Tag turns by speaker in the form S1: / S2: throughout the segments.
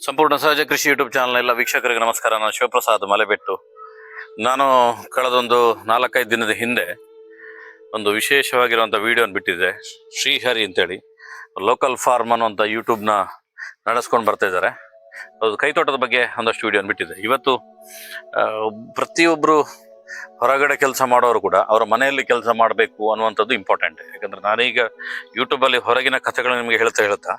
S1: ಸಂಪೂರ್ಣ ಸಹಜ ಕೃಷಿ ಯೂಟ್ಯೂಬ್ ಚಾನಲ್ ಎಲ್ಲ ವೀಕ್ಷಕರಿಗೆ ನಮಸ್ಕಾರ. ನಾನು ಶಿವಪ್ರಸಾದ್ ಮಲೆಬೆಟ್ಟು. ನಾನು ಕಳೆದೊಂದು ನಾಲ್ಕೈದು ದಿನದ ಹಿಂದೆ ಒಂದು ವಿಶೇಷವಾಗಿರುವಂಥ ವಿಡಿಯೋನ ಬಿಟ್ಟಿದ್ದೆ. ಶ್ರೀಹರಿ ಅಂತೇಳಿ. ಲೋಕಲ್ ಫಾರ್ಮ್ ಅನ್ನುವಂಥ ಯೂಟ್ಯೂಬ್ನ ನಡೆಸ್ಕೊಂಡು ಬರ್ತಾ ಇದ್ದಾರೆ. ಅದು ಕೈತೋಟದ ಬಗ್ಗೆ ಒಂದಷ್ಟು ವಿಡಿಯೋನ ಬಿಟ್ಟಿದ್ದೆ. ಇವತ್ತು ಪ್ರತಿಯೊಬ್ಬರು ಹೊರಗಡೆ ಕೆಲಸ ಮಾಡೋರು ಕೂಡ ಅವರ ಮನೆಯಲ್ಲಿ ಕೆಲಸ ಮಾಡಬೇಕು ಅನ್ನುವಂಥದ್ದು ಇಂಪಾರ್ಟೆಂಟ್ ಯಾಕಂದ್ರೆ ನಾನೀಗ ಯೂಟ್ಯೂಬಲ್ಲಿ ಹೊರಗಿನ ಕಥೆಗಳು ನಿಮಗೆ ಹೇಳ್ತಾ ಹೇಳ್ತಾ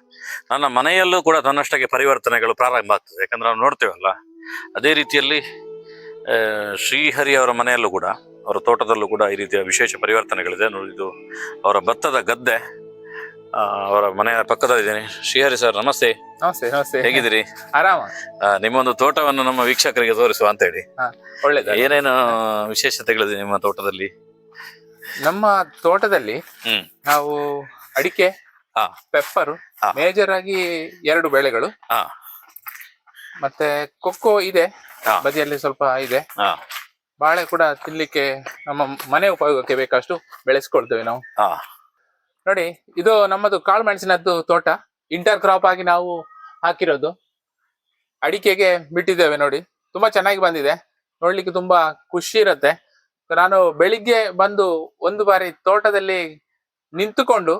S1: ನನ್ನ ಮನೆಯಲ್ಲೂ ಕೂಡ ತನ್ನಷ್ಟಕ್ಕೆ ಪರಿವರ್ತನೆಗಳು ಪ್ರಾರಂಭ ಆಗ್ತದೆ. ಯಾಕಂದ್ರೆ ನಾವು ನೋಡ್ತೇವಲ್ಲ, ಅದೇ ರೀತಿಯಲ್ಲಿ ಶ್ರೀಹರಿ ಅವರ ಮನೆಯಲ್ಲೂ ಕೂಡ, ಅವರ ತೋಟದಲ್ಲೂ ಕೂಡ ಈ ರೀತಿಯ ವಿಶೇಷ ಪರಿವರ್ತನೆಗಳಿದೆ ಇದು ಅವರ ಭತ್ತದ ಗದ್ದೆ. ಅವರ ಮನೆಯ ಪಕ್ಕದಲ್ಲಿದ್ದೇನೆ. ಶ್ರೀಹರಿ ಸರ್ ನಮಸ್ತೆ.
S2: ನಮಸ್ತೆ ನಮಸ್ತೆ.
S1: ಹೇಗಿದ್ದೀರಿ?
S2: ಆರಾಮ?
S1: ಆ, ನಿಮ್ಮೊಂದು ತೋಟವನ್ನು ನಮ್ಮ ವೀಕ್ಷಕರಿಗೆ ತೋರಿಸುವ ಅಂತ ಹೇಳಿ.
S2: ಒಳ್ಳೇದ.
S1: ಏನೇನು ವಿಶೇಷತೆಗಳಿದೆ ನಿಮ್ಮ ತೋಟದಲ್ಲಿ?
S2: ನಮ್ಮ ತೋಟದಲ್ಲಿ
S1: ಹ್ಮ್.
S2: ನಾವು ಅಡಿಕೆ
S1: ಹಾ.
S2: ಪೆಪ್ಪರು
S1: ಹಾ.
S2: ಮೇಜರ್ ಆಗಿ ಎರಡು ಬೆಳೆಗಳು.
S1: ಹಾ.
S2: ಮತ್ತೆ ಕೊಕ್ಕೋ ಇದೆ.
S1: ಹಾ.
S2: ಬದಿಯಲ್ಲಿ ಸ್ವಲ್ಪ ಇದೆ.
S1: ಹಾ.
S2: ಬಾಳೆ ಕೂಡ ತಿನ್ಲಿಕ್ಕೆ ನಮ್ಮ ಮನೆ ಉಪಯೋಗಕ್ಕೆ ಬೇಕಷ್ಟು ಬೆಳೆಸ್ಕೊಳ್ತೇವೆ ನಾವು.
S1: ಹಾ.
S2: ನೋಡಿ ಇದು ನಮ್ಮದು ಕಾಳು ಮೆಣಸಿನದ್ದು ತೋಟ. ಇಂಟರ್ ಕ್ರಾಪ್ ಆಗಿ ನಾವು ಹಾಕಿರೋದು. ಅಡಿಕೆಗೆ ಬಿಟ್ಟಿದ್ದೇವೆ ನೋಡಿ. ತುಂಬಾ ಚೆನ್ನಾಗಿ ಬಂದಿದೆ. ನೋಡ್ಲಿಕ್ಕೆ ತುಂಬಾ ಖುಷಿ ಇರುತ್ತೆ. ನಾನು ಬೆಳಿಗ್ಗೆ ಬಂದು ಒಂದು ಬಾರಿ ತೋಟದಲ್ಲಿ ನಿಂತುಕೊಂಡು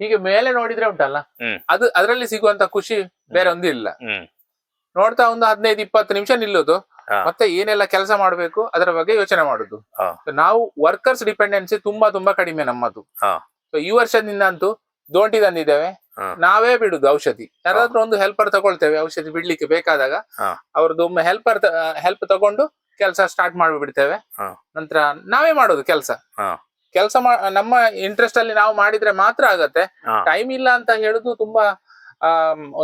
S2: ಹೀಗೆ ಮೇಲೆ ನೋಡಿದ್ರೆ ಉಂಟಲ್ಲ ಅದು ಅದರಲ್ಲಿ ಸಿಗುವಂತ ಖುಷಿ ಬೇರೆ ಒಂದು ಇಲ್ಲ. ನೋಡ್ತಾ ಒಂದು ಹದಿನೈದು ಇಪ್ಪತ್ತು ನಿಮಿಷ ನಿಲ್ಲೋದು. ಮತ್ತೆ ಏನೆಲ್ಲ ಕೆಲಸ ಮಾಡಬೇಕು ಅದರ ಬಗ್ಗೆ ಯೋಚನೆ ಮಾಡುದು. ನಾವು ವರ್ಕರ್ಸ್ ಡಿಪೆಂಡೆನ್ಸಿ ತುಂಬಾ ತುಂಬಾ ಕಡಿಮೆ ನಮ್ಮದು. ಸೊ ಈ ವರ್ಷದಿಂದ ಅಂತೂ ದೋಂಟಿ ತಂದಿದ್ದೇವೆ. ನಾವೇ ಬಿಡುದು ಔಷಧಿ. ಯಾರಾದ್ರೂ ಒಂದು ಹೆಲ್ಪರ್ ತಗೊಳ್ತೇವೆ ಔಷಧಿ ಬಿಡ್ಲಿಕ್ಕೆ ಬೇಕಾದಾಗ. ಅವ್ರದ್ದು ಒಮ್ಮೆ ಹೆಲ್ಪರ್ ಹೆಲ್ಪ್ ತಗೊಂಡು ಕೆಲಸ ಸ್ಟಾರ್ಟ್ ಮಾಡಿಬಿಡ್ತೇವೆ. ನಂತರ ನಾವೇ ಮಾಡೋದು ಕೆಲಸ. ಕೆಲಸ ನಮ್ಮ ಇಂಟ್ರೆಸ್ಟ್ ಅಲ್ಲಿ ನಾವು ಮಾಡಿದ್ರೆ ಮಾತ್ರ ಆಗತ್ತೆ. ಟೈಮ್ ಇಲ್ಲ ಅಂತ ಹೇಳುದು ತುಂಬಾ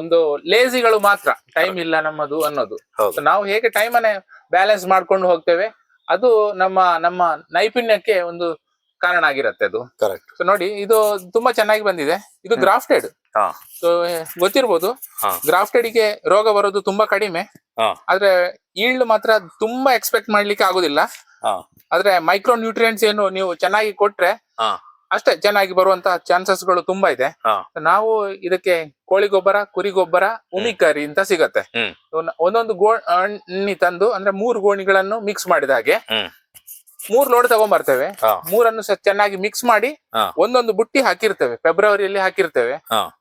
S2: ಒಂದು ಲೇಜಿಗಳು ಮಾತ್ರ. ಟೈಮ್ ಇಲ್ಲ ನಮ್ಮದು ಅನ್ನೋದು. ನಾವು ಹೇಗೆ ಟೈಮ್ ಅನ್ನೇ ಬ್ಯಾಲೆನ್ಸ್ ಮಾಡ್ಕೊಂಡು ಹೋಗ್ತೇವೆ ಅದು ನಮ್ಮ ನಮ್ಮ ನೈಪುಣ್ಯಕ್ಕೆ ಒಂದು ಕಾರಣ ಆಗಿರತ್ತೆ ಅದು
S1: ಕರೆಕ್ಟ್
S2: ಸೊ ನೋಡಿ ಇದು ತುಂಬಾ ಚೆನ್ನಾಗಿ ಬಂದಿದೆ ಇದು ಗ್ರಾಫ್ಟೆಡ್. ಸೊ ಗೊತ್ತಿರ್ಬೋದು. ಗ್ರಾಫ್ಟೆಡ್ಗೆ ರೋಗ ಬರೋದು ತುಂಬಾ ಕಡಿಮೆ. ಆದ್ರೆ ಈಲ್ಡ್ ಮಾತ್ರ ತುಂಬಾ ಎಕ್ಸ್ಪೆಕ್ಟ್ ಮಾಡ್ಲಿಕ್ಕೆ ಆಗುದಿಲ್ಲ. ಆದ್ರೆ ಮೈಕ್ರೋ ನ್ಯೂಟ್ರಿಯೆಂಟ್ಸ್ ಏನು ನೀವು ಚೆನ್ನಾಗಿ ಕೊಟ್ರೆ. ಅಷ್ಟೇ ಚೆನ್ನಾಗಿ ಬರುವಂತ ಚಾನ್ಸಸ್ಗಳು ತುಂಬಾ ಇದೆ ನಾವು ಇದಕ್ಕೆ ಕೋಳಿ ಗೊಬ್ಬರ ಕುರಿ ಗೊಬ್ಬರ ಉಮಿಕರಿ ಅಂತ ಸಿಗತ್ತೆ. ಒಂದೊಂದು ಗೋಣಿ ತಂದು ಅಂದ್ರೆ ಮೂರು ಗೋಣಿಗಳನ್ನು ಮಿಕ್ಸ್ ಮಾಡಿದ ಹಾಗೆ. ಮೂರ್ ಲೋಡ್ ತಗೊಂಡ್ಬರ್ತೇವೆ. ಮೂರನ್ನು ಸಹ ಚೆನ್ನಾಗಿ ಮಿಕ್ಸ್ ಮಾಡಿ ಒಂದೊಂದು ಬುಟ್ಟಿ ಹಾಕಿರ್ತೇವೆ. ಫೆಬ್ರವರಿಯಲ್ಲಿ ಹಾಕಿರ್ತೇವೆ.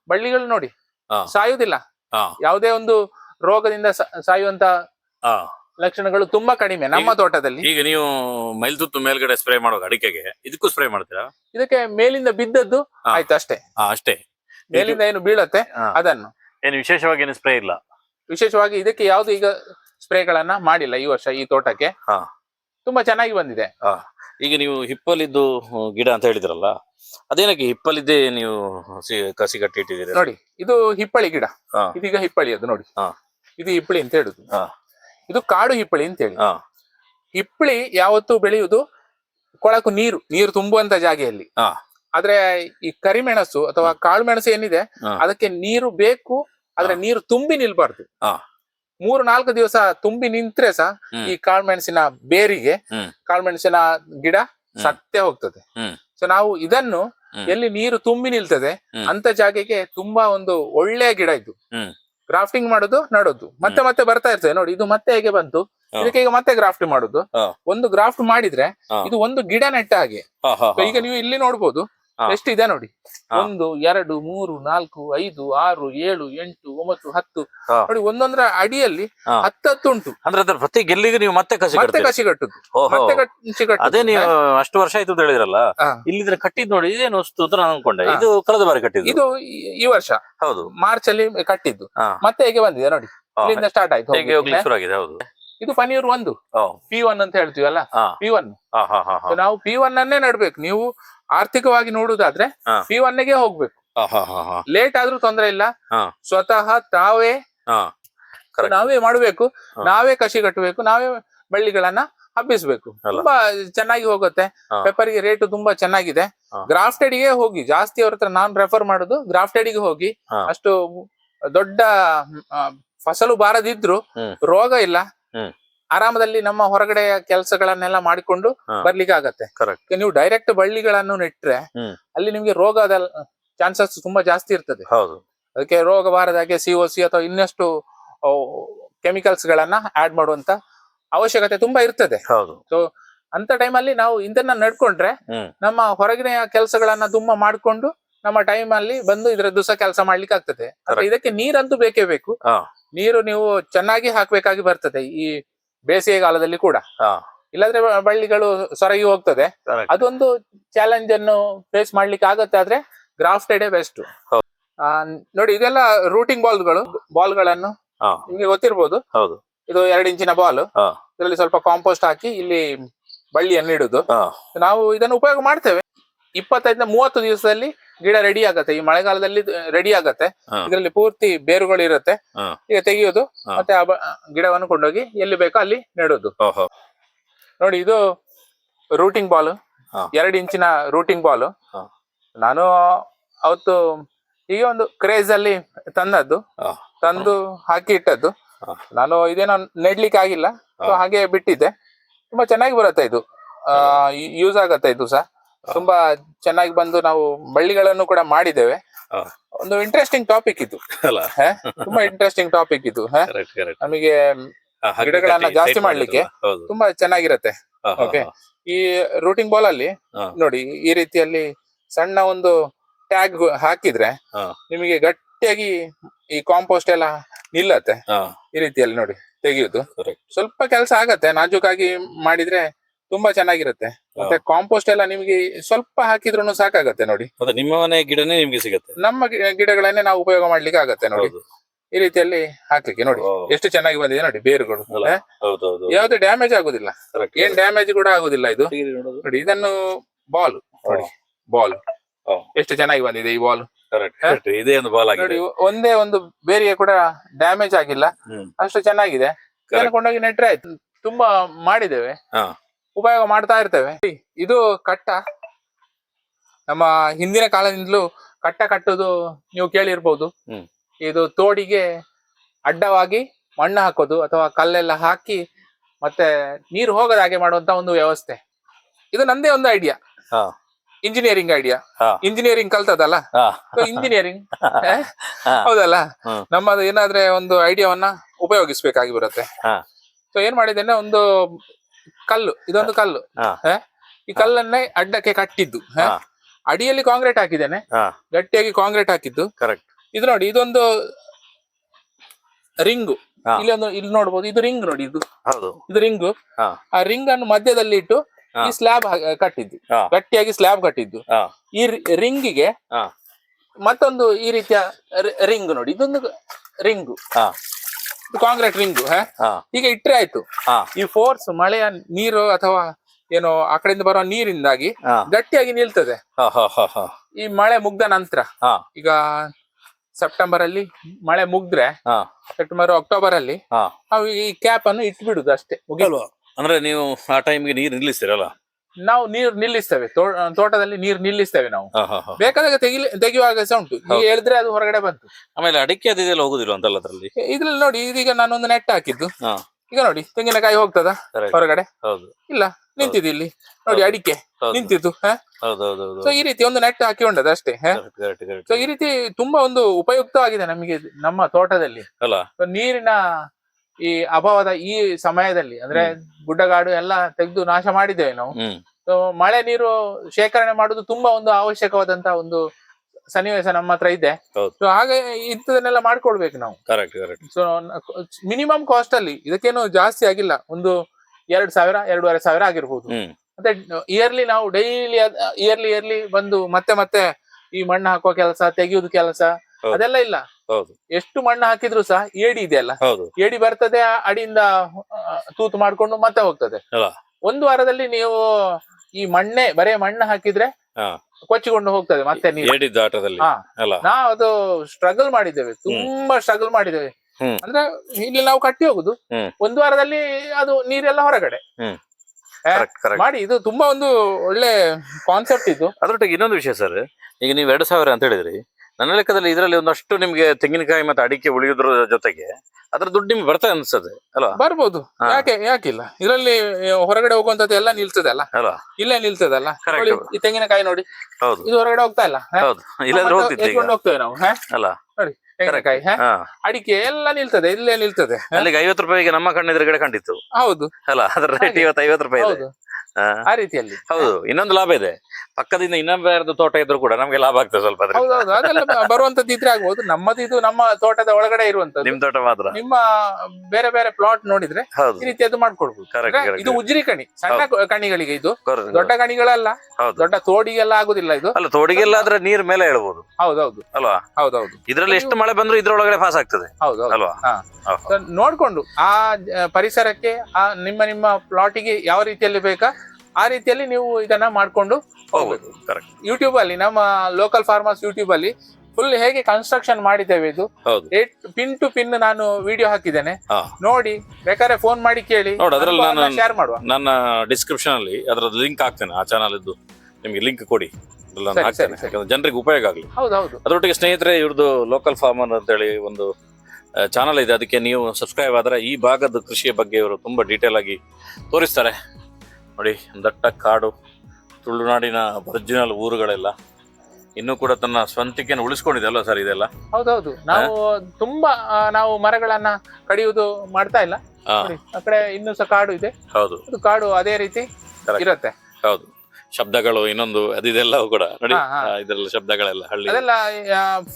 S2: ಬಳ್ಳಿಗಳು ನೋಡಿ. ಸಾಯುವುದಿಲ್ಲ. ಯಾವುದೇ ಒಂದು ರೋಗದಿಂದ ಸಾಯುವಂತ ಲಕ್ಷಣಗಳು ತುಂಬಾ ಕಡಿಮೆ ನಮ್ಮ ತೋಟದಲ್ಲಿ.
S1: ಈಗ ನೀವು ಮೈಲ್ತುತ್ತು ಮೇಲ್ಗಡೆ ಸ್ಪ್ರೇ ಮಾಡುವಾಗ ಅಡಿಕೆಗೆ ಇದಕ್ಕೂ ಸ್ಪ್ರೇ ಮಾಡ್ತೀರಾ?
S2: ಇದಕ್ಕೆ ಮೇಲಿಂದ ಬಿದ್ದದ್ದು. ಆಯ್ತು ಅಷ್ಟೇ.
S1: ಅಷ್ಟೇ.
S2: ಮೇಲಿಂದ ಏನು ಬೀಳತ್ತೆ. ಅದನ್ನು.
S1: ಏನು ವಿಶೇಷವಾಗಿ ಏನು ಸ್ಪ್ರೇ ಇಲ್ಲ?
S2: ವಿಶೇಷವಾಗಿ ಇದಕ್ಕೆ ಯಾವ್ದು ಈಗ ಸ್ಪ್ರೇಗಳನ್ನ ಮಾಡಿಲ್ಲ ಈ ವರ್ಷ ಈ ತೋಟಕ್ಕೆ. ತುಂಬಾ ಚೆನ್ನಾಗಿ ಬಂದಿದೆ.
S1: ಈಗ ನೀವು ಹಿಪ್ಪಲಿದ್ದು ಗಿಡ ಅಂತ ಹೇಳಿದ್ರಲ್ಲ ಅದೇನಕ್ಕೆ ಹಿಪ್ಪಲಿದ್ದೇ ನೀವು ಕಸಿ ಕಟ್ಟಿ ಇಟ್ಟಿದ್ದೀರಿ
S2: ನೋಡಿ ಇದು ಹಿಪ್ಪಳಿ ಗಿಡ. ಇದೀಗ ಹಿಪ್ಪಳಿ ಅದು ನೋಡಿ. ಇದು ಹಿಪ್ಪಳಿ ಅಂತ ಹೇಳುದು.
S1: ಹಾ.
S2: ಇದು ಕಾಡು ಹಿಪ್ಪಳಿ ಅಂತ ಹೇಳಿ. ಹಿಪ್ಪಳಿ ಯಾವತ್ತು ಬೆಳೆಯುವುದು ಕೊಳಕು ನೀರು ನೀರು ತುಂಬುವಂತ ಜಾಗೆಯಲ್ಲಿ. ಆದ್ರೆ ಈ ಕರಿಮೆಣಸು ಅಥವಾ ಕಾಳು ಮೆಣಸು ಏನಿದೆ ಅದಕ್ಕೆ ನೀರು ಬೇಕು ಆದ್ರೆ ನೀರು ತುಂಬಿ ನಿಲ್ಬಾರ್ದು. ಮೂರು ನಾಲ್ಕು ದಿವಸ ತುಂಬಿ ನಿಂತ್ರೆ ಸಹ. ಈ ಕಾಳುಮೆಣಸಿನ ಬೇರಿಗೆ ಕಾಳ್ಮೆಣಸಿನ ಗಿಡ ಸತ್ತೇ ಹೋಗ್ತದೆ. ಸೊ ನಾವು ಇದನ್ನು ಎಲ್ಲಿ ನೀರು ತುಂಬಿ ನಿಲ್ತದೆ ಅಂತ ಜಾಗಕ್ಕೆ ತುಂಬಾ ಒಂದು ಒಳ್ಳೆಯ ಗಿಡ ಇದು. ಗ್ರಾಫ್ಟಿಂಗ್ ಮಾಡೋದು ನಡೋದು. ಮತ್ತೆ ಮತ್ತೆ ಬರ್ತಾ ಇರ್ತದೆ. ನೋಡಿ ಇದು ಮತ್ತೆ ಹೇಗೆ ಬಂತು? ಇದಕ್ಕೆ ಈಗ ಮತ್ತೆ ಗ್ರಾಫ್ಟ್ ಮಾಡುದು. ಒಂದು ಗ್ರಾಫ್ಟ್ ಮಾಡಿದ್ರೆ ಇದು ಒಂದು ಗಿಡ ನೆಟ್ಟ ಹಾಗೆ ಈಗ ನೀವು ಇಲ್ಲಿ ನೋಡ್ಬೋದು. ಎಷ್ಟಿದೆ ನೋಡಿ. ಒಂದು ಎರಡು ಮೂರು ನಾಲ್ಕು ಐದು ಆರು ಏಳು ಎಂಟು ಒಂಬತ್ತು ಹತ್ತು. ನೋಡಿ ಒಂದೊಂದ್ರ ಅಡಿಯಲ್ಲಿ. ಹತ್ತತ್ತು ಉಂಟು
S1: ಅಂದ್ರೆ ಅದ್ರ ಪ್ರತಿ ಗೆಲ್ಲಿಗೆ ನೀವು ಮತ್ತೆ ಕಸಿ
S2: ಮತ್ತೆ ಕಸಿ ಕಟ್ಟುದು. ಮತ್ತೆ ಕಸಿ.
S1: ಅದೇ ನೀವು ಅಷ್ಟು ವರ್ಷ ಆಯ್ತು ಅಂತ ಹೇಳಿದ್ರಲ್ಲ. ಇಲ್ಲಿದ್ರೆ ಕಟ್ಟಿದ್ ನೋಡಿ ಇದೇನು ವಸ್ತು ಅಂತ ನಾನು ಅನ್ಕೊಂಡೆ. ಇದು ಕಳೆದ ಬಾರಿ ಕಟ್ಟಿದ್ದು.
S2: ಇದು ಈ- ವರ್ಷ.
S1: ಹೌದು.
S2: ಮಾರ್ಚ್ ಅಲ್ಲಿ ಕಟ್ಟಿದ್ದು ಮತ್ತೆ ಹೇಗೆ ಬಂದಿದೆ ನೋಡಿ? ಇಲ್ಲಿಂದ ಸ್ಟಾರ್ಟ್ ಆಯ್ತು
S1: ಹೌದು.
S2: ಇದು ಪನೀರ್ ಒಂದು. ಪಿ ಒನ್ ಅಂತ ಹೇಳ್ತೀವಲ್ಲ? ಪಿ ಒನ್ ನಾವು ಪಿ ಒನ್ ಅನ್ನೇ ನಡ್ಬೇಕು. ನೀವು ಆರ್ಥಿಕವಾಗಿ ನೋಡುದಾದ್ರೆ. ಪಿ ಒನ್ಗೆ ಹೋಗ್ಬೇಕು. ಲೇಟ್ ಆದ್ರೂ ತೊಂದ್ರೆ ಇಲ್ಲ. ಸ್ವತಃ ತಾವೇ ನಾವೇ ಮಾಡಬೇಕು. ನಾವೇ ಕಸಿ ಕಟ್ಟಬೇಕು. ನಾವೇ ಬಳ್ಳಿಗಳನ್ನ ಹಬ್ಬಿಸ್ಬೇಕು. ತುಂಬಾ ಚೆನ್ನಾಗಿ ಹೋಗುತ್ತೆ. ಪೇಪರ್ಗೆ ಗೆ ರೇಟ್ ತುಂಬಾ ಚೆನ್ನಾಗಿದೆ. ಗ್ರಾಫ್ಟೆಡ್ಗೆ ಹೋಗಿ ಜಾಸ್ತಿ ಅವ್ರ ಹತ್ರ ನಾನ್ ರೆಫರ್ ಮಾಡುದು ಗ್ರಾಫ್ಟೆಡ್ಗೆ ಹೋಗಿ ಅಷ್ಟು ದೊಡ್ಡ ಫಸಲು ಬಾರದಿದ್ರು ರೋಗ ಇಲ್ಲ. ಆರಾಮದಲ್ಲಿ ನಮ್ಮ ಹೊರಗಡೆ ಕೆಲಸಗಳನ್ನೆಲ್ಲ ಮಾಡಿಕೊಂಡು. ಬರ್ಲಿಕ್ಕೆ ಆಗತ್ತೆ ನೀವು ಡೈರೆಕ್ಟ್ ಬಳ್ಳಿಗಳನ್ನು ನೆಟ್ರೆ ಅಲ್ಲಿ ನಿಮ್ಗೆ ರೋಗದ ಚಾನ್ಸಸ್ ತುಂಬಾ ಜಾಸ್ತಿ ಇರ್ತದೆ.
S1: ಹೌದು.
S2: ಅದಕ್ಕೆ ರೋಗ ಬಾರದ ಹಾಗೆ ಸಿ ಒ ಸಿ ಅಥವಾ ಇನ್ನಷ್ಟು ಕೆಮಿಕಲ್ಸ್ ಗಳನ್ನ ಆಡ್ ಮಾಡುವಂತ ಅವಶ್ಯಕತೆ ತುಂಬಾ ಇರ್ತದೆ.
S1: ಹೌದು.
S2: ಅಂತ ಟೈಮಲ್ಲಿ ನಾವು ಇದನ್ನ ನಡ್ಕೊಂಡ್ರೆ ನಮ್ಮ ಹೊರಗಿನ ಕೆಲಸಗಳನ್ನ ತುಂಬಾ ಮಾಡ್ಕೊಂಡು ನಮ್ಮ ಟೈಮ್ ಅಲ್ಲಿ ಬಂದು ಇದ್ರದ್ದು ಸಹ ಕೆಲಸ ಮಾಡ್ಲಿಕ್ಕೆ ಆಗ್ತದೆ ಇದಕ್ಕೆ ನೀರಂತೂ ಬೇಕೇ ಬೇಕು. ನೀರು ನೀವು ಚೆನ್ನಾಗಿ ಹಾಕ್ಬೇಕಾಗಿ ಬರ್ತದೆ ಈ ಬೇಸಿಗೆ ಕಾಲದಲ್ಲಿ ಕೂಡ ಇಲ್ಲಾಂದ್ರೆ ಬಳ್ಳಿಗಳು ಸೊರಗಿ ಹೋಗ್ತದೆ. ಅದೊಂದು ಚಾಲೆಂಜ್ ಅನ್ನು ಫೇಸ್ ಮಾಡ್ಲಿಕ್ಕೆ ಆಗತ್ತೆ ಆದ್ರೆ ಗ್ರಾಫ್ಟೆಡ್ ಬೆಸ್ಟ್. ನೋಡಿ ಇದೆಲ್ಲ ರೂಟಿಂಗ್ ಬಾಲ್ಗಳು ಬಾಲ್ಗಳನ್ನು
S1: ಹಾ.
S2: ನಿಮ್ಗೆ ಗೊತ್ತಿರ್ಬೋದು. ಇದು ಎರಡು ಇಂಚಿನ ಬಾಲ್ ಇದರಲ್ಲಿ ಸ್ವಲ್ಪ ಕಾಂಪೋಸ್ಟ್ ಹಾಕಿ ಇಲ್ಲಿ ಬಳ್ಳಿಯನ್ನು ಇಡುದು. ನಾವು ಇದನ್ನು ಉಪಯೋಗ ಮಾಡ್ತೇವೆ. ಇಪ್ಪತ್ತೈದಿಂದ ಮೂವತ್ತು ದಿವಸದಲ್ಲಿ ಗಿಡ ರೆಡಿ ಆಗತ್ತೆ. ಈ ಮಳೆಗಾಲದಲ್ಲಿ ರೆಡಿ ಆಗತ್ತೆ. ಇದರಲ್ಲಿ ಪೂರ್ತಿ ಬೇರುಗಳು ಇರುತ್ತೆ. ಈಗ ತೆಗೆಯೋದು ಮತ್ತೆ ಆ ಗಿಡವನ್ನು ಕೊಂಡೋಗಿ ಎಲ್ಲಿ ಬೇಕೋ ಅಲ್ಲಿ ನೆಡೋದು. ನೋಡಿ ಇದು ರೂಟಿಂಗ್ ಬಾಲ್. ಎರಡು ಇಂಚಿನ ರೂಟಿಂಗ್ ಬಾಲ್ ನಾನು ಅವತ್ತು ಈಗ ಒಂದು ಕ್ರೇಜ್ ಅಲ್ಲಿ ತಂದದ್ದು. ತಂದು ಹಾಕಿ ಇಟ್ಟದ್ದು. ನಾನು ಇದೇನೋ ನೆಡ್ಲಿಕ್ಕೆ ಆಗಿಲ್ಲ. ಸೊ ಹಾಗೆ ಬಿಟ್ಟಿದ್ದೆ. ತುಂಬಾ ಚೆನ್ನಾಗಿ ಬರುತ್ತೆ ಇದು. ಯೂಸ್ ಆಗತ್ತೆ ಇದು ಸಹ. ತುಂಬಾ ಚೆನ್ನಾಗಿ ಬಂದು ನಾವು ಬಳ್ಳಿಗಳನ್ನು ಕೂಡ ಮಾಡಿದ್ದೇವೆ. ಒಂದು ಇಂಟ್ರೆಸ್ಟಿಂಗ್ ಟಾಪಿಕ್ ಇದು. ತುಂಬಾ ಇಂಟ್ರೆಸ್ಟಿಂಗ್ ಟಾಪಿಕ್ ಇದು ನಮಗೆ ಗಿಡಗಳನ್ನ ಜಾಸ್ತಿ ಮಾಡ್ಲಿಕ್ಕೆ ತುಂಬಾ ಚೆನ್ನಾಗಿರತ್ತೆ.
S1: ಹಾ.
S2: ಈ ರೂಟಿಂಗ್ ಬಾಲ್ ಅಲ್ಲಿ ನೋಡಿ ಈ ರೀತಿಯಲ್ಲಿ ಸಣ್ಣ ಒಂದು ಟ್ಯಾಗ್ ಹಾಕಿದ್ರೆ ನಿಮಗೆ ಗಟ್ಟಿಯಾಗಿ ಈ ಕಾಂಪೋಸ್ಟ್ ಎಲ್ಲ ನಿಲ್ಲತ್ತೆ. ಈ ರೀತಿಯಲ್ಲಿ ನೋಡಿ ತೆಗೆಯುದು. ಸ್ವಲ್ಪ ಕೆಲಸ ಆಗತ್ತೆ. ನಾಜೂಕಾಗಿ ಮಾಡಿದ್ರೆ ತುಂಬಾ ಚೆನ್ನಾಗಿರುತ್ತೆ. ಮತ್ತೆ ಕಾಂಪೋಸ್ಟ್ ಎಲ್ಲ ನಿಮಗೆ ಸ್ವಲ್ಪ ಹಾಕಿದ್ರು ಸಾಕಾಗತ್ತೆ ನೋಡಿ.
S1: ಮತ್ತೆ ನಿಮ್ಮ ಮನೆ ಗಿಡನೇ ನಿಮ್ಗೆ ಸಿಗುತ್ತೆ.
S2: ನಮ್ಮ ಗಿಡಗಳನ್ನೇ ನಾವು ಉಪಯೋಗ ಮಾಡ್ಲಿಕ್ಕೆ ಆಗತ್ತೆ ನೋಡಿ. ಈ ರೀತಿಯಲ್ಲಿ ಹಾಕ್ಲಿಕ್ಕೆ ನೋಡಿ. ಎಷ್ಟು ಚೆನ್ನಾಗಿ ಬಂದಿದೆ ನೋಡಿ ಬೇರುಗಳು. ಯಾವ್ದು ಡ್ಯಾಮೇಜ್ ಆಗುದಿಲ್ಲ. ಏನ್ ಡ್ಯಾಮೇಜ್ ಕೂಡ ಆಗುದಿಲ್ಲ ಇದು. ನೋಡಿ ಇದನ್ನು ಬಾಲ್ ನೋಡಿ ಬಾಲ್. ಎಷ್ಟು ಚೆನ್ನಾಗಿ ಬಂದಿದೆ ಈ ಬಾಲ್.
S1: ಇದೇ ಒಂದು ಬಾಲ್ ಆಗಿದೆ.
S2: ನೋಡಿ ಒಂದೇ ಒಂದು ಬೇರಿಗೆ ಕೂಡ ಡ್ಯಾಮೇಜ್ ಆಗಿಲ್ಲ. ಅಷ್ಟು ಚೆನ್ನಾಗಿದೆ. ಕೊಂಡೋಗಿ ನೆಟ್ರೆ ಆಯ್ತು. ತುಂಬಾ ಮಾಡಿದ್ದೇವೆ.
S1: ಹಾ.
S2: ಉಪಯೋಗ ಮಾಡ್ತಾ ಇರ್ತೇವೆ. ಇದು ಕಟ್ಟ. ನಮ್ಮ ಹಿಂದಿನ ಕಾಲದಿಂದಲೂ ಕಟ್ಟ ಕಟ್ಟೋದು ನೀವು ಕೇಳಿರ್ಬೋದು. ಇದು ತೋಡಿಗೆ ಅಡ್ಡವಾಗಿ ಮಣ್ಣು ಹಾಕೋದು ಅಥವಾ ಕಲ್ಲೆಲ್ಲ ಹಾಕಿ ಮತ್ತೆ ನೀರು ಹೋಗದ ಹಾಗೆ ಮಾಡುವಂತ ಒಂದು ವ್ಯವಸ್ಥೆ. ಇದು ನಂದೇ ಒಂದು ಐಡಿಯಾ ಇಂಜಿನಿಯರಿಂಗ್ ಐಡಿಯಾ ಇಂಜಿನಿಯರಿಂಗ್ ಕಲ್ತದಲ್ಲ? ಇಂಜಿನಿಯರಿಂಗ್ ಹೌದಲ್ಲ. ನಮ್ಮದು ಏನಾದ್ರೆ ಒಂದು ಐಡಿಯಾವನ್ನ ಉಪಯೋಗಿಸ್ಬೇಕಾಗಿ ಬರುತ್ತೆ. ಸೊ ಏನ್ ಮಾಡಿದ್ದೇನೆ ಒಂದು ಕಲ್ಲು ಇದೊಂದು ಕಲ್ಲು. ಈ ಕಲ್ಲನ್ನೇ ಅಡ್ಡಕ್ಕೆ ಕಟ್ಟಿದ್ದು. ಹಾ? ಅಡಿಯಲ್ಲಿ ಕಾಂಕ್ರೀಟ್ ಹಾಕಿದ್ದೇನೆ. ಗಟ್ಟಿಯಾಗಿ ಕಾಂಕ್ರೀಟ್ ಹಾಕಿದ್ದು.
S1: ಕರೆಕ್ಟ್
S2: ಇದು ನೋಡಿ ಇದೊಂದು ರಿಂಗು. ಇಲ್ಲಿ ಒಂದು ಇಲ್ಲಿ ನೋಡ್ಬೋದು ಇದು ರಿಂಗ್ ನೋಡಿ ಇದು. ಇದು ರಿಂಗು. ಆ ರಿಂಗ್ ಅನ್ನು ಮಧ್ಯದಲ್ಲಿ ಇಟ್ಟು ಈ ಸ್ಲ್ಯಾಬ್ ಕಟ್ಟಿದ್ದು. ಗಟ್ಟಿಯಾಗಿ ಸ್ಲ್ಯಾಬ್ ಕಟ್ಟಿದ್ದು. ಈ ರಿಂಗಿಗೆ ಮತ್ತೊಂದು ಈ ರೀತಿಯ ರಿಂಗ್ ನೋಡಿ ಇದೊಂದು ರಿಂಗು. ಕಾಂಕ್ರೀಟ್ ರಿಂಗ್ ಈಗ ಇಟ್ರೆ ಆಯ್ತು. ಈ ಫೋರ್ಸ್ ಮಳೆಯ ನೀರು ಅಥವಾ ಏನೋ ಆ ಕಡೆಯಿಂದ ಬರೋ ನೀರಿಂದಾಗಿ ಗಟ್ಟಿಯಾಗಿ ನಿಲ್ತದೆ. ಈ ಮಳೆ ಮುಗ್ದ ನಂತರ ಈಗ ಸೆಪ್ಟೆಂಬರ್ ಅಲ್ಲಿ ಮಳೆ ಮುಗ್ದ್ರೆ ಸೆಪ್ಟೆಂಬರ್ ಅಕ್ಟೋಬರ್ ಅಲ್ಲಿ ಈ ಕ್ಯಾಪ್ ಅನ್ನು ಇಟ್ಬಿಡುದು ಅಷ್ಟೇ.
S1: ಅಂದ್ರೆ ನೀವು ಆ ಟೈಮ್ಗೆ ನೀರು ನಿಲ್ಲಿಸ್ತೀರಲ್ಲ?
S2: ನಾವು ನೀರು ನಿಲ್ಲಿಸ್ತೇವೆ. ತೋಟದಲ್ಲಿ ನೀರು ನಿಲ್ಲಿಸ್ತೇವೆ ನಾವು. ಬೇಕಾದಾಗ ತೆಗಿಲಿ ತೆಗೆಯುವಾಗ ಸಹ ಉಂಟು. ಈಗ ಹೇಳಿದ್ರೆ ಅದು ಹೊರಗಡೆ ಬಂತು.
S1: ಆಮೇಲೆ ಅಡಿಕೆ ಅದೆಲ್ಲ ಹೋಗುದಿಲ್ಲ ಅಂತಲ್ಲ ಅದರಲ್ಲಿ?
S2: ಇದ್ರಲ್ಲಿ ನೋಡಿ ಇದೀಗ ನಾನೊಂದು ನೆಟ್ ಹಾಕಿದ್ದು. ಈಗ ನೋಡಿ ತೆಂಗಿನಕಾಯಿ ಹೋಗ್ತದ ಹೊರಗಡೆ?
S1: ಹೌದು.
S2: ಇಲ್ಲ ನಿಂತಿದ್ದು ಇಲ್ಲಿ. ನೋಡಿ ಅಡಿಕೆ
S1: ನಿಂತಿದ್ದು
S2: ನಿಂತಿತ್ತು ಸೊ ಈ ರೀತಿ ಒಂದು ನೆಟ್ ಹಾಕಿಕೊಂಡದ್ದು ಅಷ್ಟೇ ಹಾ?
S1: ಕರೆಕ್ಟ್ ಕರೆಕ್ಟ್ ಕರೆಕ್ಟ್
S2: ಸೊ ಈ ರೀತಿ ತುಂಬಾ ಒಂದು ಉಪಯುಕ್ತವಾಗಿದೆ ನಮಗೆ ನಮ್ಮ ತೋಟದಲ್ಲಿ. ನೀರಿನ ಈ ಅಭಾವದ ಈ ಸಮಯದಲ್ಲಿ ಅಂದ್ರೆ ಗುಡ್ಡಗಾಡು ಎಲ್ಲ ತೆಗೆದು ನಾಶ ಮಾಡಿದ್ದೇವೆ ನಾವು. ಸೊ ಮಳೆ ನೀರು ಶೇಖರಣೆ ಮಾಡುದು ತುಂಬಾ ಒಂದು ಅವಶ್ಯಕವಾದಂತ ಒಂದು ಸನ್ನಿವೇಶ ನಮ್ಮ ಹತ್ರ ಇದೆ. ಸೊ ಹಾಗೆ ಇಂಥದನ್ನೆಲ್ಲ ಮಾಡ್ಕೊಳ್ಬೇಕು ನಾವು.
S1: Correct correct
S2: so minimum cost ಅಲ್ಲಿ ಇದಕ್ಕೇನು ಜಾಸ್ತಿ ಆಗಿಲ್ಲ. ಒಂದು ಎರಡು ಸಾವಿರ ಎರಡೂವರೆ ಸಾವಿರ ಆಗಿರ್ಬೋದು. ಮತ್ತೆ ಇಯರ್ಲಿ ನಾವು ಡೈಲಿ ಇಯರ್ಲಿ ಇಯರ್ಲಿ ಬಂದು ಮತ್ತೆ ಮತ್ತೆ ಈ ಮಣ್ಣು ಹಾಕುವ ಕೆಲಸ ತೆಗೆಯುವುದು ಕೆಲಸ. ಅದೆಲ್ಲ ಇಲ್ಲ.
S1: ಹೌದು.
S2: ಎಷ್ಟು ಮಣ್ಣು ಹಾಕಿದ್ರು ಸಹ ಏಡಿ ಇದೆಯಲ್ಲ
S1: ಹೌದು.
S2: ಏಡಿ ಬರ್ತದೆ ಆ ಅಡಿಯಿಂದ ಆ, ತೂತು ಮಾಡ್ಕೊಂಡು ಮತ್ತೆ ಹೋಗ್ತದೆ.
S1: ಅಲ್ಲ.
S2: ಒಂದು ವಾರದಲ್ಲಿ ನೀವು ಈ ಮಣ್ಣೆ ಬರೇ ಮಣ್ಣು ಹಾಕಿದ್ರೆ
S1: ಹಾ.
S2: ಕೊಚ್ಚಿಕೊಂಡು ಹೋಗ್ತದೆ ಮತ್ತೆ ನೀರು
S1: ಏಡಿದ್ದ ಆಟದಲ್ಲಿ.
S2: ಹಾ.
S1: ಅಲ್ಲ.
S2: ನಾವು ಅದು ಸ್ಟ್ರಗಲ್ ಮಾಡಿದ್ದೇವೆ ತುಂಬಾ ಸ್ಟ್ರಗಲ್ ಮಾಡಿದ್ದೇವೆ.
S1: ಹ್ಮ್.
S2: ಅಂದ್ರೆ ಇಲ್ಲಿ ನಾವು ಕಟ್ಟಿ ಹೋಗುದು.
S1: ಹ್ಮ್.
S2: ಒಂದು ವಾರದಲ್ಲಿ ಅದು ನೀರೆಲ್ಲ ಹೊರಗಡೆ.
S1: ಹ್ಮ್.
S2: ಏ,
S1: ಕರೆಕ್ಟ್ ಕರೆಕ್ಟ್
S2: ಮಾಡಿ ಇದು ತುಂಬಾ ಒಂದು ಒಳ್ಳೆ ಕಾನ್ಸೆಪ್ಟ್ ಇದು.
S1: ಅದ್ರೊಟ್ಟಿಗೆ ಇನ್ನೊಂದು ವಿಷಯ ಸರ್ ಈಗ ನೀವು ಎರಡು ಸಾವಿರ ಅಂತ ಹೇಳಿದ್ರಿ ನನ್ನ ಲೆಕ್ಕದಲ್ಲಿ ಇದರಲ್ಲಿ ಒಂದಷ್ಟು ನಿಮ್ಗೆ ತೆಂಗಿನಕಾಯಿ ಮತ್ತೆ ಅಡಿಕೆ ಉಳಿಯೋದ್ರ ಜೊತೆಗೆ ಅದ್ರ ದುಡ್ಡು ನಿಮ್ಗೆ ಬರ್ತಾ ಅನ್ಸುತ್ತೆ ಅಲ್ವಾ?
S2: ಬರ್ಬೋದು. ಯಾಕೆ ಯಾಕಿಲ್ಲ? ಇದರಲ್ಲಿ ಹೊರಗಡೆ ಹೋಗುವಂತದ್ದು ಎಲ್ಲ ನಿಲ್ತದಲ್ಲ
S1: ಅಲ್ವಾ?
S2: ಇಲ್ಲೇ
S1: ನಿಲ್ತದೆ
S2: ಅಲ್ಲ? ಈ ತೆಂಗಿನಕಾಯಿ ನೋಡಿ.
S1: ಹೌದು.
S2: ಇದು ಹೊರಗಡೆ ಹೋಗ್ತಾ ಇಲ್ಲ
S1: ಹೌದು.
S2: ಇಲ್ಲ ಹೋಗ್ತೇವೆ ನಾವು?
S1: ಅಲ್ಲ.
S2: ನೋಡಿ ತೆಂಗಿನಕಾಯಿ ಅಡಿಕೆ ಎಲ್ಲ ನಿಲ್ತದೆ ಇಲ್ಲೇ ನಿಲ್ತದೆ?
S1: ಅಲ್ಲಿಗೆ ಐವತ್ತು ರೂಪಾಯಿಗೆ ನಮ್ಮ ಕಣ್ಣೆದುರುಗಡೆ ಕಂಡಿತ್ತು.
S2: ಹೌದು.
S1: ಅಲ್ಲ ಅದ್ರ ರೇಟ್ ಇವತ್ತು ಐವತ್ತು ರೂಪಾಯಿ
S2: ಹೌದು. ಆ? ರೀತಿಯಲ್ಲಿ.
S1: ಹೌದು ಇನ್ನೊಂದು ಲಾಭ ಇದೆ. ಪಕ್ಕದಿಂದ ಇನ್ನೊಬ್ಬ ಯಾರ್ದು ತೋಟ ಇದ್ರು ಕೂಡ ನಮ್ಗೆ ಲಾಭ ಆಗ್ತದೆ ಸ್ವಲ್ಪ ಅದ್ರಿಂದ.
S2: ಹೌದೌದು ಅದೆಲ್ಲ ಬರುವಂತದ್ದು ಇದ್ರೆ ಆಗ್ಬಹುದು ನಮ್ಮದು ಇದು ನಮ್ಮ ತೋಟದ ಒಳಗಡೆ ಇರುವಂತದ್ದು
S1: ನಿಮ್ ತೋಟ ಮಾತ್ರ.
S2: ನಿಮ್ಮ ಬೇರೆ ಬೇರೆ ಪ್ಲಾಟ್ ನೋಡಿದ್ರೆ
S1: ಹೌದು.
S2: ಈ ರೀತಿಯದ್ದು ಮಾಡ್ಕೊಡ್ಬೋದು.
S1: Correct,
S2: ಅಂದ್ರೆ
S1: correct.
S2: ಇದು ಉಜ್ರಿ ಕಣಿ ಸಣ್ಣ ಕಣಿಗಳಿಗೆ ಇದು. ದೊಡ್ಡ ಕಣಿಗಳಲ್ಲ.
S1: ಹೌದು.
S2: ದೊಡ್ಡ ತೋಡಿಗೆಲ್ಲ ಆಗುದಿಲ್ಲ ಇದು.
S1: ಅಲ್ಲ ತೋಡಿಗೆಲ್ಲ ಆದ್ರೆ ನೀರ್ ಮೇಲೆ ಹೇಳ್ಬೋದು.
S2: ಹೌದೌದು.
S1: ಅಲ್ವಾ?
S2: ಹೌದೌದು.
S1: ಇದ್ರಲ್ಲಿ ಎಷ್ಟು ಮಳೆ ಬಂದ್ರು ಇದ್ರೊಳಗಡೆ ಪಾಸ್ ಆಗ್ತದೆ.
S2: ಹೌದೌದು.
S1: ಅಲ್ವಾ?
S2: ಹಾ.
S1: ಹೌದು.
S2: ನೋಡ್ಕೊಂಡು ಆ ಜ- ಪರಿಸರಕ್ಕೆ ಆ ನಿಮ್ಮ ನಿಮ್ಮ ಪ್ಲಾಟಿಗೆ ಯಾವ ರೀತಿಯಲ್ಲಿ ಬೇಕಾ? ಆ ರೀತಿಯಲ್ಲಿ ನೀವು ಇದನ್ನ ಮಾಡ್ಕೊಂಡು ಹೋಗ್ಬೇಕು.
S1: ಕರೆಕ್ಟ್
S2: ಯೂಟ್ಯೂಬ್ ಅಲ್ಲಿ ನಮ್ಮ ಲೋಕಲ್ ಫಾರ್ಮರ್ಸ್ ಯೂಟ್ಯೂಬ್ ಅಲ್ಲಿ ಫುಲ್ ಹೇಗೆ ಕನ್ಸ್ಟ್ರಕ್ಷನ್ ಮಾಡಿದ್ದೇವೆ ಇದು. ಪಿನ್ ಟು ಪಿನ್ ನಾನು ವಿಡಿಯೋ ಹಾಕಿದ್ದೇನೆ. ನೋಡಿ ಬೇಕಾದ್ರೆ ಫೋನ್ ಮಾಡಿ ಕೇಳಿ.
S1: ನಾನು-
S2: ಶೇರ್ ಮಾಡುವ.
S1: ನನ್ನ ಡಿಸ್ಕ್ರಿಪ್ಷನ್ ಅಲ್ಲಿ ಅದರ ಲಿಂಕ್ ಹಾಕ್ತೇನೆ ಆ ಚಾನಲ್ ಇದ್ದು ನಿಮ್ಗೆ ಲಿಂಕ್ ಕೊಡಿ. ಜನರಿಗೆ ಉಪಯೋಗ ಆಗಲಿ.
S2: ಹೌದೌದು.
S1: ಅದರೊಟ್ಟಿಗೆ ಸ್ನೇಹಿತರೆ ಇವ್ರದ್ದು ಲೋಕಲ್ ಫಾರ್ಮರ್ ಅಂತೇಳಿ ಒಂದು ಚಾನಲ್ ಇದೆ. ಅದಕ್ಕೆ ನೀವು ಸಬ್ಸ್ಕ್ರೈಬ್ ಆದ್ರೆ ಈ ಭಾಗದ ಕೃಷಿಯ ಬಗ್ಗೆ ಇವರು ತುಂಬಾ ಡೀಟೇಲ್ ಆಗಿ ತೋರಿಸ್ತಾರೆ. ನೋಡಿ ದಟ್ಟ ಕಾಡು ತುಳುನಾಡಿನ ಒರಿಜಿನಲ್ ಊರುಗಳೆಲ್ಲ. ಇನ್ನೂ ಕೂಡ ತನ್ನ ಸ್ವಂತಿಕೆಯನ್ನು ಉಳಿಸ್ಕೊಂಡಿದೆ ಅಲ್ವಾ ಸರ್ ಇದೆಲ್ಲ?
S2: ಹೌದೌದು. ನಾವು ತುಂಬಾ ನಾವು ಮರಗಳನ್ನ ಕಡಿಯುವುದು ಮಾಡ್ತಾ ಇಲ್ಲ. ಆ ಕಡೆ ಇನ್ನೂ ಸಹ ಕಾಡು ಇದೆ.
S1: ಹೌದು.
S2: ಅದು ಕಾಡು ಅದೇ ರೀತಿ ಇರುತ್ತೆ.
S1: ಹೌದು. ಶಬ್ದಗಳು ಇನ್ನೊಂದು ಅದಿದೆಲ್ಲವೂ ಕೂಡ. ನೋಡಿ ಇದೆಲ್ಲ ಶಬ್ದಗಳೆಲ್ಲ ಹಳ್ಳಿ.
S2: ಅದೆಲ್ಲ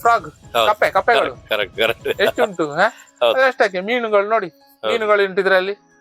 S2: ಫ್ರಾಗ್ ಕಪ್ಪೆ ಕಪ್ಪೆಗಳು.
S1: Correct correct
S2: ಎಷ್ಟುಂಟು. ಅದಷ್ಟಕ್ಕೆ ಮೀನುಗಳು ನೋಡಿ. ಮೀನುಗಳು ಉಂಟು ಇದ್ರಲ್ಲಿ.